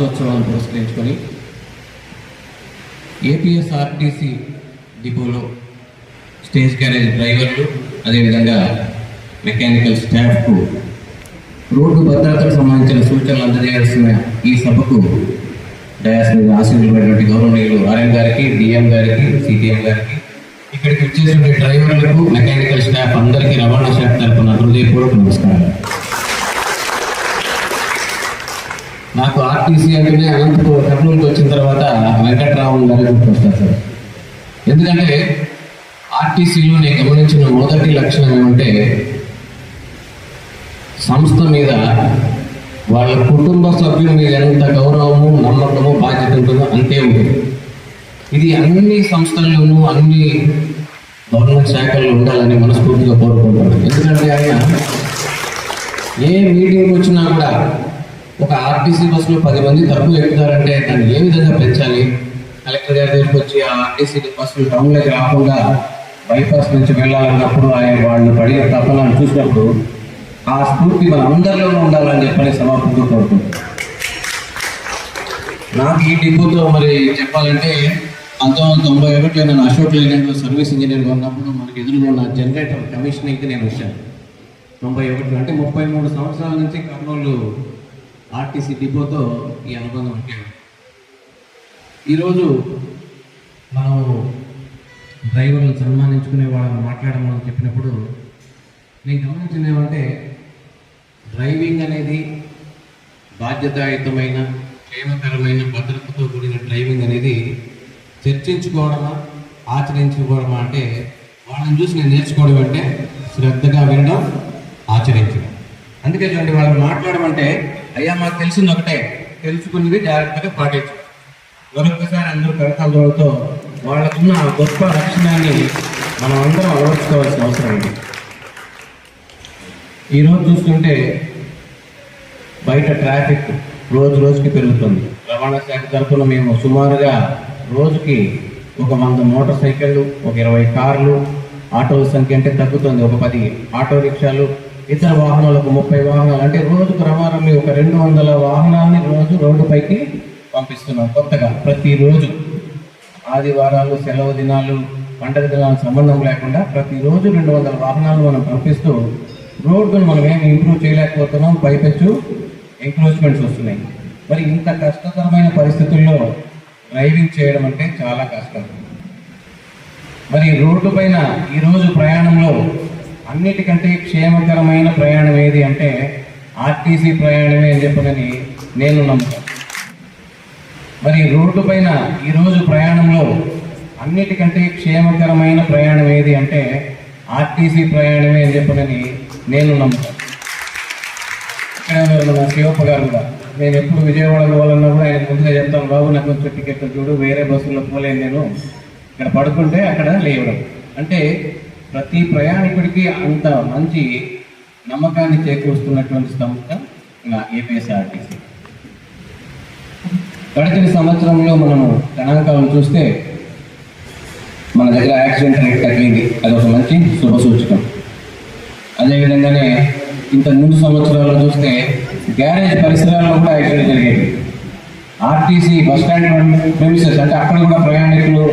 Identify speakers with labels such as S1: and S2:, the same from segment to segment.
S1: మాసోత్సవాన్ని పురస్కరించుకొని ఏపీఎస్ఆర్టీసీ డిపోలో stage carriage డ్రైవర్లు అదేవిధంగా మెకానికల్ స్టాఫ్కు రోడ్డు భద్రతకు సంబంధించిన సూచనలు అందజేయాల్సిన ఈ సభకు డయాస్ మీద ఆశీర్వదించినటువంటి గౌరవనీయులు ఆర్ఎం గారికి డిఎం గారికి సిటిఎం గారికి ఇక్కడికి వచ్చేసిన డ్రైవర్లకు మెకానికల్ స్టాఫ్ అందరికీ రవాణా శాఖ తరఫున హృదయపూర్వక నమస్కారం నాకు ఆర్టీసీ అంటేనే అనంతపూర్ కర్నూలుకి వచ్చిన తర్వాత వెంకట్రావు గారు గుర్తొస్తారు సార్. ఎందుకంటే ఆర్టీసీలో నేను గమనించిన మొదటి లక్షణం ఏమంటే సంస్థ మీద వాళ్ళ కుటుంబ సభ్యుల మీద ఎంత గౌరవము నమ్మకము బాధ్యత ఉంటుందో అంతే ఉంటుంది. ఇది అన్ని సంస్థల్లోనూ అన్ని గవర్నమెంట్ శాఖల్లో ఉండాలని మనస్ఫూర్తిగా కోరుకుంటున్నాను. ఎందుకంటే ఆయన ఏ మీటింగ్ వచ్చినా కూడా ఒక ఆర్టీసీ బస్సులో పది మంది తక్కువ ఎక్కుతారంటే దాన్ని ఏ విధంగా పెంచాలి? కలెక్టర్ గారి దగ్గరికి వచ్చి ఆ ఆర్టీసీ బస్సులు టౌన్లోకి రాకుండా బైపాస్ నుంచి వెళ్ళాలన్నప్పుడు ఆయన వాళ్ళు పడిన తప్పనని చూసినప్పుడు ఆ స్ఫూర్తి మన అందరిలోనూ ఉండాలని చెప్పని సమాపంగా కోరుకుంటున్నాను నాకు ఈ డిపోతో మరి చెప్పాలంటే పంతొమ్మిది వందల తొంభై ఒకటిలో నేను అశోక్ లేదంలో సర్వీస్ ఇంజనీర్గా ఉన్నప్పుడు మనకి ఎదురుగా ఉన్న జనరేటర్ కమిషనింగ్కి నేను వచ్చాను. తొంభై ఒకటి అంటే ముప్పై మూడు సంవత్సరాల నుంచి కర్నూలు ఆర్టీసీ డిపోతో ఈ అనుబంధం ఉంటుంది ఈరోజు మనం డ్రైవర్లను సన్మానించుకునే వాళ్ళని మాట్లాడమని చెప్పినప్పుడు నేను గమనించింది ఏమంటే డ్రైవింగ్ అనేది బాధ్యతాయుతమైన క్షేమకరమైన భద్రతతో కూడిన డ్రైవింగ్ అనేది చర్చించుకోవడమా ఆచరించుకోవడమా అంటే వాళ్ళని చూసి నేను నేర్చుకోవడం అంటే శ్రద్ధగా వినడం ఆచరించడం. అందుకే చూడండి వాళ్ళని మాట్లాడమంటే అయ్యా మాకు తెలిసింది ఒకటే. తెలుసుకున్నది జాగ్రత్తగా పాటించు. మరొకసారి అందరూ కరతాలతో వాళ్ళకున్న గొప్ప లక్షణాన్ని మనం అందరం అలవర్చుకోవాల్సిన అవసరం ఉంది. ఈరోజు చూస్తుంటే బయట ట్రాఫిక్ రోజు రోజుకి పెరుగుతుంది. రవాణా శాఖ తరఫున మేము సుమారుగా రోజుకి ఒక వంద మోటార్ సైకిళ్ళు ఒక ఇరవై కార్లు ఆటోల సంఖ్య అంటే తగ్గుతుంది. ఒక పది ఆటో రిక్షాలు ఇతర వాహనాలకు ముప్పై వాహనాలు. అంటే రోజుకు రవాణా ఒక రెండు వందల వాహనాలని రోజు రోడ్డుపైకి పంపిస్తున్నాం కొత్తగా ప్రతిరోజు ఆదివారాలు సెలవు దినాలు పండగ దినాలు సంబంధం లేకుండా ప్రతిరోజు రెండు వందల వాహనాలు మనం పంపిస్తూ రోడ్డును మనం ఏమి ఇంప్రూవ్ చేయలేకపోతున్నాం పైపెచ్చు ఎంక్రోచ్మెంట్స్ వస్తున్నాయి. మరి ఇంత కష్టతరమైన పరిస్థితుల్లో డ్రైవింగ్ చేయడం అంటే చాలా కష్టం. మరి రోడ్డు పైన ఈరోజు ప్రయాణంలో అన్నిటికంటే క్షేమకరమైన ప్రయాణం ఏది అంటే ఆర్టీసీ ప్రయాణమే అని చెప్పనని నేను నమ్ముతాను. మరి రోడ్డు పైన ఈరోజు ప్రయాణంలో అన్నిటికంటే క్షేమకరమైన ప్రయాణం ఏది అంటే ఆర్టీసీ ప్రయాణమే అని చెప్పనని నేను నమ్ముతాను. ఇక్కడ శివప్ప గారు కూడా నేను ఎప్పుడు విజయవాడ పోవాలన్నా కూడా ఆయన ముందుగా చెప్తాను బాబు నాకు కొంచెం టికెట్ చూడు వేరే బస్సులో పోలేను నేను. ఇక్కడ పడుకుంటే అక్కడ లేవడం. అంటే ప్రతి ప్రయాణికుడికి అంత మంచి నమ్మకాన్ని చేకూరుస్తున్నటువంటి సంస్థ నా ఏపీఎస్ఆర్టీసీ. గడిచిన సంవత్సరంలో మనము గణాంకాలను చూస్తే మన దగ్గర యాక్సిడెంట్ రేట్ తగ్గింది. అది ఒక మంచి శుభ సూచకం. అదేవిధంగానే ఇంత ముందు సంవత్సరాల్లో చూస్తే గ్యారేజ్ పరిసరాల్లో కూడా యాక్సిడెంట్ జరిగేది. ఆర్టీసీ బస్ స్టాండ్ ప్రెమిసెస్ అంటే అక్కడ కూడా ప్రయాణికులు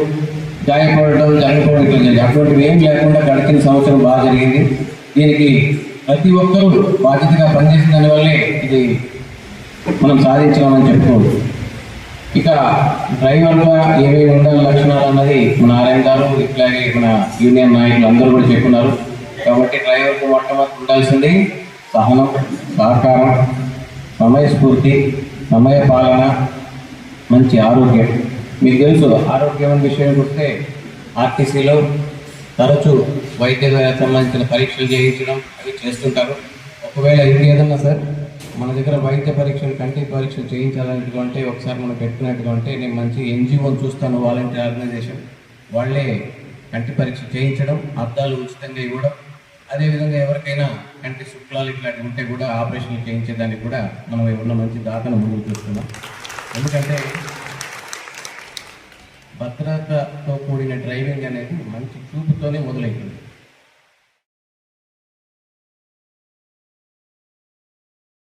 S1: గాయపడటం జరగకపోవడం జరిగింది. అటువంటివి ఏం లేకుండా గడిచిన సంవత్సరం బాగా జరిగింది. దీనికి ప్రతి ఒక్కరూ బాధ్యతగా పనిచేసిన దానివల్లే ఇది మనం సాధించామని చెప్పుకోవచ్చు. ఇక డ్రైవర్గా ఏమేమి ఉండాలి లక్షణాలు అన్నది మన ఆర్ఎం గారు ఇట్లాగే మన యూనియన్ నాయకులు అందరూ కూడా చెప్పున్నారు. కాబట్టి డ్రైవర్కు మొట్టమొదటి ఉండాల్సింది సహనం సహకారం సమయస్ఫూర్తి సమయ పాలన మంచి ఆరోగ్యం. మీకు తెలుసు ఆరోగ్యం అనే విషయానికి వస్తే ఆర్టీసీలో తరచూ వైద్య సంబంధించిన పరీక్షలు చేయించడం అవి చేస్తుంటారు. ఒకవేళ ఇది ఏదన్నా సార్ మన దగ్గర వైద్య పరీక్షలు కంటి పరీక్షలు చేయించాలన్నట్టుగా ఉంటే ఒకసారి మనం పెట్టుకున్నట్టుగా ఉంటే నేను మంచి ఎన్జిఓని చూస్తాను వాలంటీర్ ఆర్గనైజేషన్. వాళ్ళే కంటి పరీక్ష చేయించడం అద్దాలు ఉచితంగా ఇవ్వడం. అదేవిధంగా ఎవరికైనా కంటి శుక్లాలు ఇట్లాంటివి ఉంటే కూడా ఆపరేషన్లు చేయించేదానికి కూడా మనం ఉన్న మంచి దాతను ముందుకు చూస్తున్నాం ఎందుకంటే భద్రతతో కూడిన డ్రైవింగ్ అనేది మంచి చూపుతోనే మొదలవుతుంది